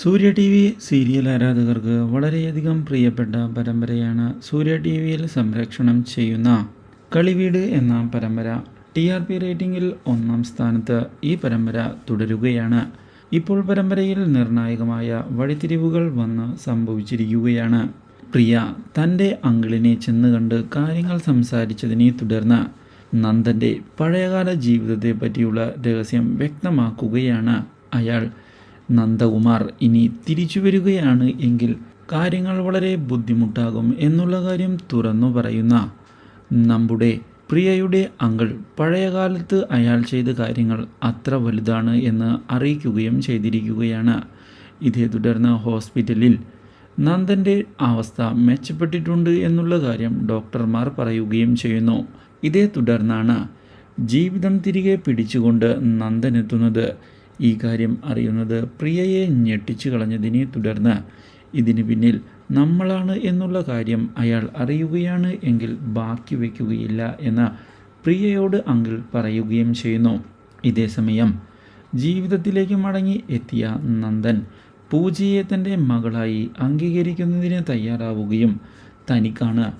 സൂര്യ T V serial ആരാധകർക്ക് വളരെയധികം പ്രിയപ്പെട്ട പരമ്പരയാണ് സൂര്യ ടി വിയിൽ സംരക്ഷണം ചെയ്യുന്ന കളിവീട് എന്ന പരമ്പര. ടി ആർ പി റേറ്റിംഗിൽ ഒന്നാം സ്ഥാനത്ത് ഈ പരമ്പര തുടരുകയാണ്. ഇപ്പോൾ പരമ്പരയിൽ നിർണായകമായ വഴിത്തിരിവുകൾ വന്ന് സംഭവിച്ചിരിക്കുകയാണ്. പ്രിയ തന്റെ അങ്കിളിനെ ചെന്ന് കണ്ട് കാര്യങ്ങൾ സംസാരിച്ചതിനെ തുടർന്ന് നന്ദന്റെ പഴയകാല ജീവിതത്തെ പറ്റിയുള്ള രഹസ്യം വ്യക്തമാക്കുകയാണ് അയാൾ. നന്ദകുമാർ ഇനി തിരിച്ചു വരികയാണ് എങ്കിൽ കാര്യങ്ങൾ വളരെ ബുദ്ധിമുട്ടാകും എന്നുള്ള കാര്യം തുറന്നു പറയുന്ന നമ്മുടെ പ്രിയയുടെ അങ്കിൾ പഴയകാലത്ത് അയാൾ ചെയ്ത കാര്യങ്ങൾ അത്ര വലുതാണ് എന്ന് അറിയിക്കുകയും ചെയ്തിരിക്കുകയാണ്. ഇതേ തുടർന്ന് ഹോസ്പിറ്റലിൽ നന്ദന്റെ അവസ്ഥ മെച്ചപ്പെട്ടിട്ടുണ്ട് എന്നുള്ള കാര്യം ഡോക്ടർമാർ പറയുകയും ചെയ്യുന്നു. ഇതേ തുടർന്നാണ് ജീവിതം തിരികെ പിടിച്ചുകൊണ്ട് നന്ദൻ എത്തുന്നത് ഈ കാര്യം അറിയുന്നത് പ്രിയയെ ഞെട്ടിച്ചു കളഞ്ഞതിനെ തുടർന്ന് ഇതിന് പിന്നിൽ നമ്മളാണ് എന്നുള്ള കാര്യം അയാൾ അറിയുകയാണ് എങ്കിൽ ബാക്കി വയ്ക്കുകയില്ല എന്ന് പ്രിയയോട് അങ്കിൾ പറയുകയും ചെയ്യുന്നു. ഇതേ സമയം ജീവിതത്തിലേക്ക് മടങ്ങി എത്തിയ നന്ദൻ പൂജയെ തന്റെ മകളായി അംഗീകരിക്കുന്നതിന് തയ്യാറാവുകയും തനിക്കാണ്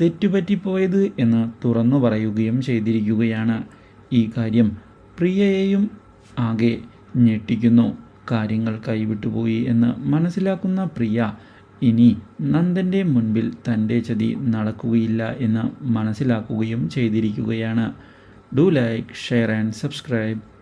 തെറ്റുപറ്റിപ്പോയത് എന്ന് തുറന്നു പറയുകയും ചെയ്തിരിക്കുകയാണ്. ഈ കാര്യം പ്രിയയെയും ആകെ ഞെട്ടിക്കുന്നു. കാര്യങ്ങൾ കൈവിട്ടുപോയി എന്ന് മനസ്സിലാക്കുന്ന പ്രിയ ഇനി നന്ദന്റെ മുൻപിൽ തന്റെ ചതി നടക്കുകയില്ല എന്ന് മനസ്സിലാക്കുകയും ചെയ്തിരിക്കുകയാണ്. Do like share and subscribe.